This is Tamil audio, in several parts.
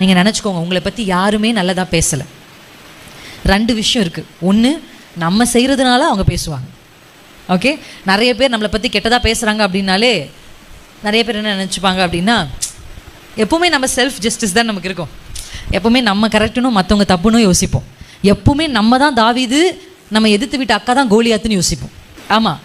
நீங்கள் நினச்சிக்கோங்க உங்களை பற்றி யாருமே நல்லதாக பேசலை. ரெண்டு விஷயம் இருக்குது ஒன்று நம்ம செய்கிறதுனால அவங்க பேசுவாங்க. ஓகே நிறைய பேர் நம்மளை பற்றி கெட்டதாக பேசுகிறாங்க அப்படின்னாலே நிறைய பேர் என்ன நினச்சிப்பாங்க அப்படின்னா எப்போவுமே நம்ம செல்ஃப் ஜஸ்டிஸ் தான் நமக்கு இருக்கும். எப்போவுமே நம்ம கரெக்டுனும் மற்றவங்க தப்புன்னு யோசிப்போம். எப்போவுமே நம்ம தான் தாவிது நம்ம எதிர்த்து விட்ட அக்கா தான் கோலியாத்துன்னு யோசிப்போம். ஆமாம்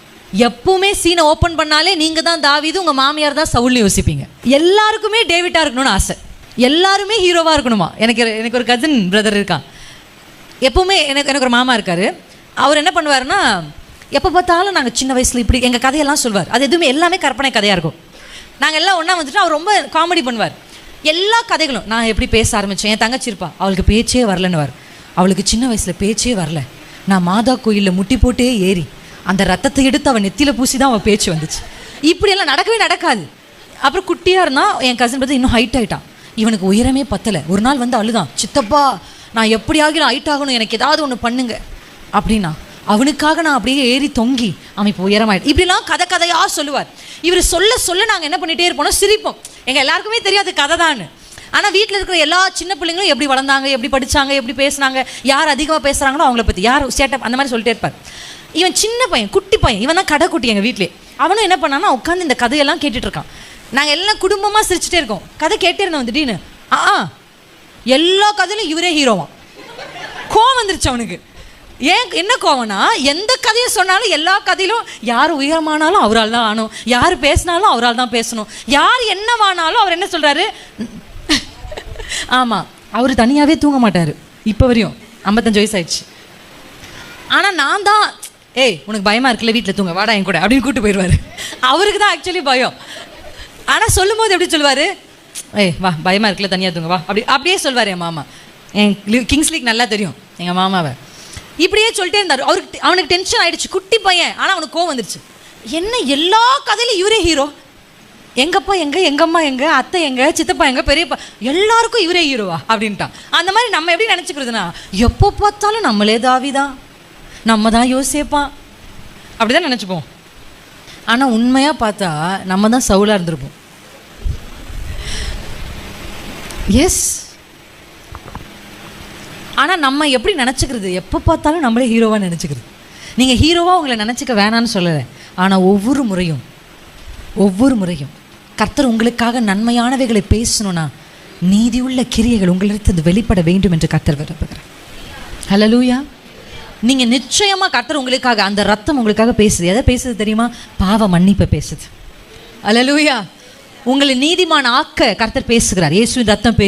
எப்பவுமே சீனை ஓப்பன் பண்ணாலே நீங்கள் தான் தாவிது உங்கள் மாமியார் தான் சவுல்னு யோசிப்பீங்க. எல்லாருக்குமே டேவிட்டாக இருக்கணும்னு ஆசை. எல்லாருமே ஹீரோவாக இருக்கணுமா? எனக்கு எனக்கு ஒரு கசின் பிரதர் இருக்கான். எப்பவுமே எனக்கு எனக்கு ஒரு மாமா இருக்கார். அவர் என்ன பண்ணுவார்னா எப்போ பார்த்தாலும் நாங்கள் சின்ன வயசில் இப்படி எங்கள் கதையெல்லாம் சொல்வார். அது எதுவுமே எல்லாமே கற்பனை கதையாக இருக்கும். நாங்கள் எல்லாம் ஒன்றா வந்துட்டு அவர் ரொம்ப காமெடி பண்ணுவார். எல்லா கதைகளும் நான் எப்படி பேச ஆரம்பித்தேன் என் தங்கச்சி இருப்பா. அவளுக்கு பேச்சே வரலன்னுவார். அவளுக்கு சின்ன வயசில் பேச்சே வரல. நான் மாதா கோயிலில் முட்டி போட்டே ஏறி அந்த ரத்தத்தை எடுத்து அவன் நெத்தியில் பூசி தான் அவள் பேச்சு வந்துச்சு. இப்படியெல்லாம் நடக்கவே நடக்காது. அப்புறம் குட்டியாக இருந்தால் என் கசின் பார்த்து இன்னும் ஹைட் ஆகிட்டான் இவனுக்கு உயரமே பத்தலை. ஒரு நாள் வந்து அழுதான் சித்தப்பா நான் எப்படியாகி ஹைட் ஆகணும் எனக்கு ஏதாவது ஒன்று பண்ணுங்க. அப்படின்னா அவனுக்காக நான் அப்படியே ஏறி தொங்கி அவன் இப்போ உயரமாயிட்டு இப்படிலாம் கதை கதையாக சொல்லுவார். இவர் சொல்ல சொல்ல நாங்கள் என்ன பண்ணிகிட்டே இருப்போம் சிரிப்போம். எங்கள் எல்லாருக்குமே தெரியாது கதை தான் ஆனால் வீட்டில் இருக்கிற எல்லா சின்ன பிள்ளைங்களும் எப்படி வளர்ந்தாங்க எப்படி படிச்சாங்க எப்படி பேசுனாங்க யார் அதிகமாக பேசுகிறாங்களோ அவங்கள பற்றி யார் சேட்டப் அந்த மாதிரி சொல்லிட்டே இருப்பார். இவன் சின்ன பையன் குட்டி பையன் இவன் தான் கடை குட்டி எங்கள் வீட்டிலே அவனும் என்ன பண்ணான்னா உட்காந்து இந்த கதையெல்லாம் கேட்டுட்ருக்கான் நாங்கள் எல்லாம் குடும்பமாக சிரிச்சுட்டே இருக்கோம். கதை கேட்டே இருந்தோம் திடீர்னு. ஆ ஆ, எல்லா கதையிலும் இவரே ஹீரோவான் கோவம் வந்துருச்சு அவனுக்கு. ஏன் என்ன கோவம்னா எந்த கதையை சொன்னாலும் எல்லா கதையிலும் யார் உயரமானாலும் அவரால் தான் ஆனும் யார் பேசினாலும் அவரால் தான் பேசணும். யார் என்னவானாலும் அவர் என்ன சொல்கிறாரு ஆமாம் அவர் தனியாகவே தூங்க மாட்டார். இப்போ வரையும் ஐம்பத்தஞ்சு வயசு ஆயிடுச்சு ஆனால் நான் தான் ஏய் உனக்கு பயமாக இருக்குல்ல வீட்டில் தூங்க வாடா என் கூட அப்படின்னு கூட்டு போயிடுவாரு. அவருக்கு தான் ஆக்சுவலி பயம். ஆனால் சொல்லும் போது எப்படி சொல்லுவார்? ஏய் வா பயமாக இருக்குல்ல தனியாக தூங்க வா. அப்படி அப்படியே சொல்வார் என் மாமா. என் கிங்ஸ் லீக் நல்லா தெரியும் எங்கள் மாமாவை. இப்படியே சொல்லிட்டே இருந்தார். அவருக்கு அவனுக்கு டென்ஷன் ஆகிடுச்சு குட்டி பையன். ஆனால் அவனுக்கு கோவம் வந்துருச்சு. என்ன எல்லா கதையிலும் இவரே ஹீரோ எங்கப்பா எங்க எங்கம்மா எங்க அத்தை எங்க சித்தப்பா எங்க பெரியப்பா எல்லாருக்கும் இவரே ஹீரோவா அப்படின்ட்டான். அந்த மாதிரி நம்ம எப்படி நினச்சிக்கிறதுனா எப்போ பார்த்தாலும் நம்மளே தாவிதான். நம்ம தான் யோசிப்பான் அப்படிதான் நினச்சிப்போம். ஆனால் உண்மையாக பார்த்தா நம்ம தான் சவுலாக இருந்திருப்போம். எஸ் ஆனால் நம்ம எப்படி நினச்சிக்கிறது? எப்போ பார்த்தாலும் நம்மளே ஹீரோவாக நினச்சிக்கிறது. நீங்கள் ஹீரோவாக உங்களை நினச்சிக்க வேணான்னு சொல்லலை. ஆனால் ஒவ்வொரு முறையும் ஒவ்வொரு முறையும் கர்த்தர் உங்களுக்காக நன்மையானவைகளை பேசணும்னா நீதியுள்ள கிரியைகள் உங்களிடத்து வெளிப்பட வேண்டும் என்று கர்த்தர் விரும்புகிறார். ஹலலூயா நீங்கள் நிச்சயமாக கர்த்தர் உங்களுக்காக அந்த ரத்தம் உங்களுக்காக பேசுது. எதை பேசுது தெரியுமா? பாவ மன்னிப்பை பேசுது. அலலூயா உங்களை நீதிமான ஆக்க கர்த்தர் பேசுகிறார். இயேசுவின் ரத்தம் பேசு